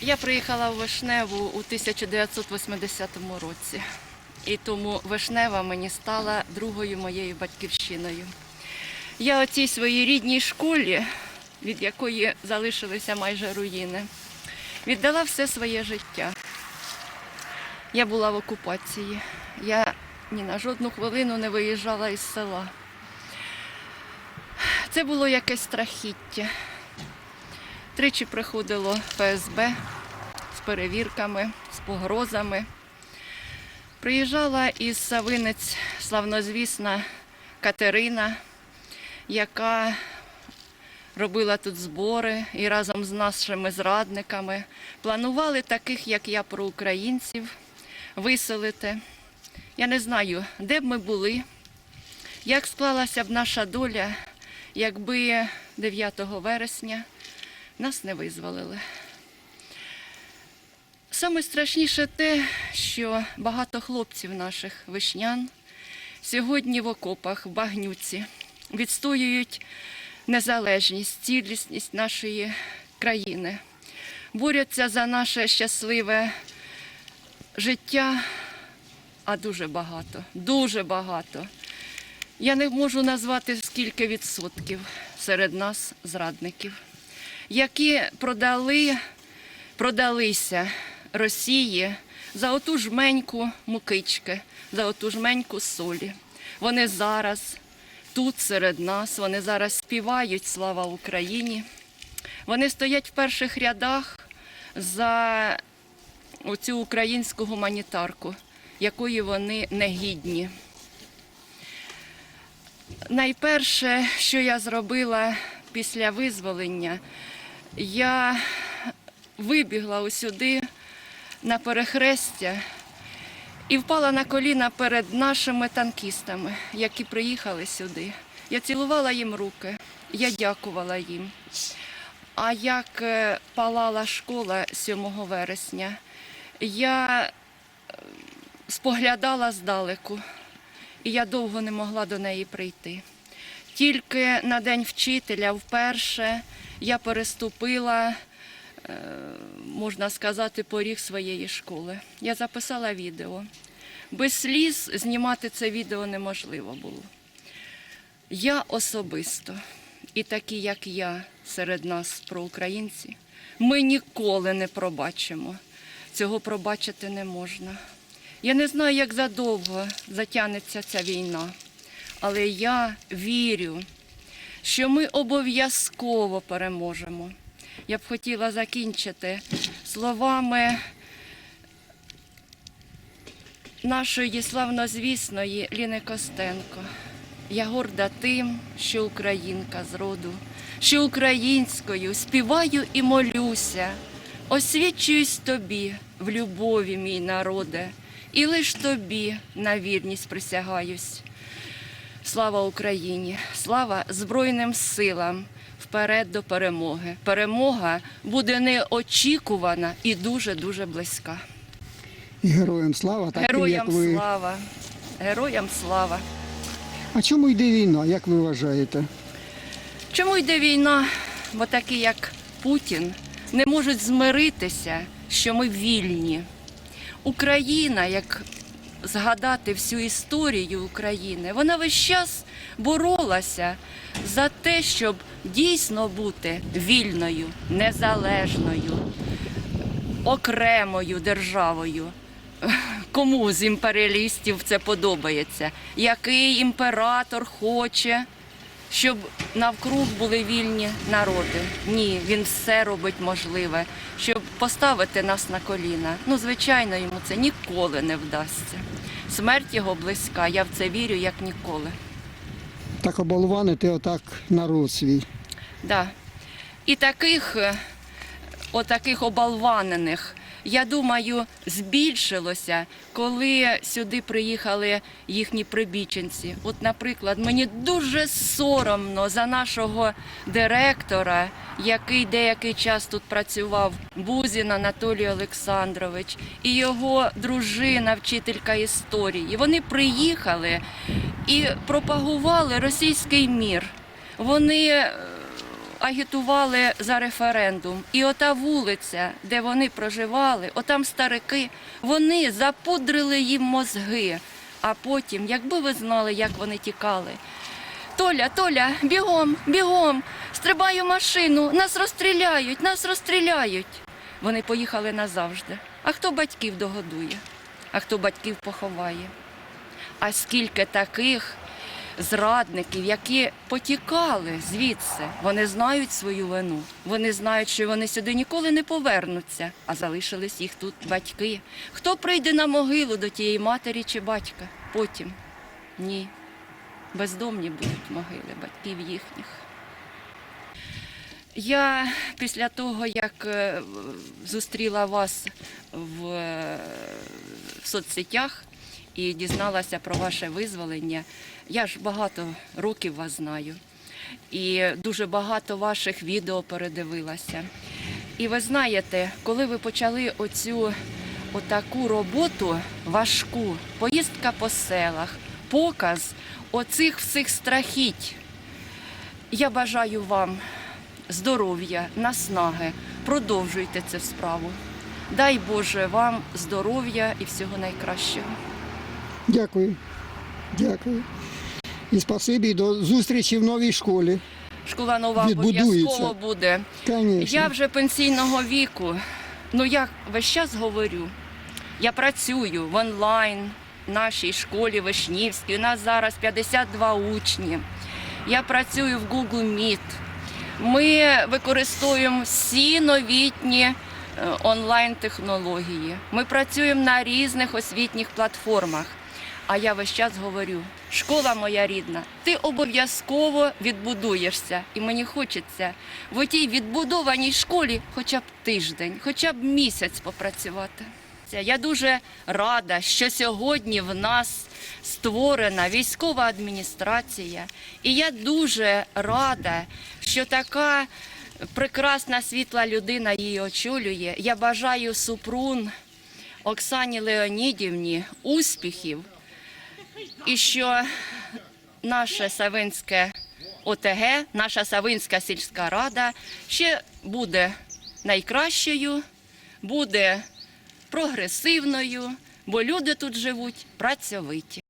Я приїхала в Вишневу у 1980 році. І тому Вишнева мені стала другою моєю батьківщиною. Я у цій своїй рідній школі, від якої залишилися майже руїни, віддала все своє життя. Я була в окупації. Я ні на жодну хвилину не виїжджала із села. Це було якесь страхіття. Тричі приходило ФСБ з перевірками, з погрозами. Приїжджала із Савинець славнозвісна Катерина, яка робила тут збори і разом з нашими зрадниками планували таких, як я, проукраїнців, виселити. Я не знаю, де б ми були, як склалася б наша доля, якби 9 вересня нас не визволили. Саме страшніше те, що багато хлопців наших вишнян сьогодні в окопах, в багнюці, відстоюють незалежність, цілісність нашої країни, борються за наше щасливе життя, а дуже багато, дуже багато. Я не можу назвати скільки відсотків серед нас зрадників, які продали, продалися Росії за оту жменьку мукички, за оту жменьку солі. Вони зараз тут серед нас, вони зараз співають Слава Україні. Вони стоять в перших рядах за оцю українську гуманітарку, якої вони не гідні. Найперше, що я зробила після визволення, я вибігла усюди на перехрестя і впала на коліна перед нашими танкістами, які приїхали сюди. Я цілувала їм руки, я дякувала їм. А як е, палала школа 7 вересня, я е, споглядала здалеку, і я довго не могла до неї прийти. Тільки на день вчителя вперше я переступила, е, можна сказати, поріг своєї школи. Я записала відео. Без сліз знімати це відео неможливо було. Я особисто, і такі, як я, серед нас, проукраїнці, ми ніколи не пробачимо. Цього пробачити не можна. Я не знаю, як задовго затягнеться ця війна, але я вірю, що ми обов'язково переможемо. Я б хотіла закінчити словами нашої славнозвісної Ліни Костенко. Я горда тим, що українка з роду, що українською співаю і молюся, освічуюсь тобі в любові, мій народе, і лиш тобі на вірність присягаюсь. Слава Україні! Слава Збройним силам! Вперед до перемоги. Перемога буде неочікувана і дуже-дуже близька. І героям слава, таким Героям як ви. слава! Героям слава! А чому йде війна, як ви вважаєте? Чому йде війна? Бо такі, як Путін, не можуть змиритися, що ми вільні. Україна, як згадати всю історію України, вона весь час боролася за те, щоб дійсно бути вільною, незалежною, окремою державою. Кому з імперіалістів це подобається? Який імператор хоче, щоб навкруг були вільні народи? Ні, він все робить можливе, щоб поставити нас на коліна. Ну, звичайно, йому це ніколи не вдасться. Смерть його близька, я в це вірю як ніколи. Так оболванити отак народ свій. Да. І таких, е, отаких оболванених, я думаю, збільшилося, коли сюди приїхали їхні прибіченці. От, наприклад, мені дуже соромно за нашого директора, який деякий час тут працював, Бузін Анатолій Олександрович, і його дружина, вчителька історії. Вони приїхали і пропагували російський мір. Вони агітували за референдум. І ота вулиця, де вони проживали, отам старики, вони запудрили їм мозги. А потім, якби ви знали, як вони тікали. Толя, Толя, бігом, бігом, стрибай у машину, нас розстріляють, нас розстріляють. Вони поїхали назавжди. А хто батьків догодує? А хто батьків поховає? А скільки таких зрадників, які потікали звідси, вони знають свою вину. Вони знають, що вони сюди ніколи не повернуться, а залишились їх тут батьки. Хто прийде на могилу до тієї матері чи батька? Потім ні. Бездомні будуть могили батьків їхніх. Я після того, як е, зустріла вас е, в соцсетях і дізналася про ваше визволення, я ж багато років вас знаю. І дуже багато ваших відео передивилася. І ви знаєте, коли ви почали оцю отаку роботу важку, поїздка по селах, показ оцих всіх страхіть, я бажаю вам здоров'я, наснаги. Продовжуйте цю справу. Дай Боже вам здоров'я і всього найкращого. Дякую. Дякую. І спасибі, і до зустрічі в новій школі. Школа нова обов'язково буде. Звісно. Я вже пенсійного віку. Ну я весь час говорю. Я працюю в онлайн в нашій школі Вишнівській. У нас зараз 52 учні. Я працюю в Google Meet. Ми використовуємо всі новітні е, онлайн-технології. Ми працюємо на різних освітніх платформах. А я весь час говорю: школа моя рідна, ти обов'язково відбудуєшся. І мені хочеться в тій відбудованій школі хоча б тиждень, хоча б місяць попрацювати. Я дуже рада, що сьогодні в нас створена військова адміністрація. І я дуже рада, що така прекрасна світла людина її очолює. Я бажаю Супрун Оксані Леонідівні успіхів і що наше Савинське ОТГ, наша Савинська сільська рада ще буде найкращою, буде прогресивною, бо люди тут живуть працьовиті.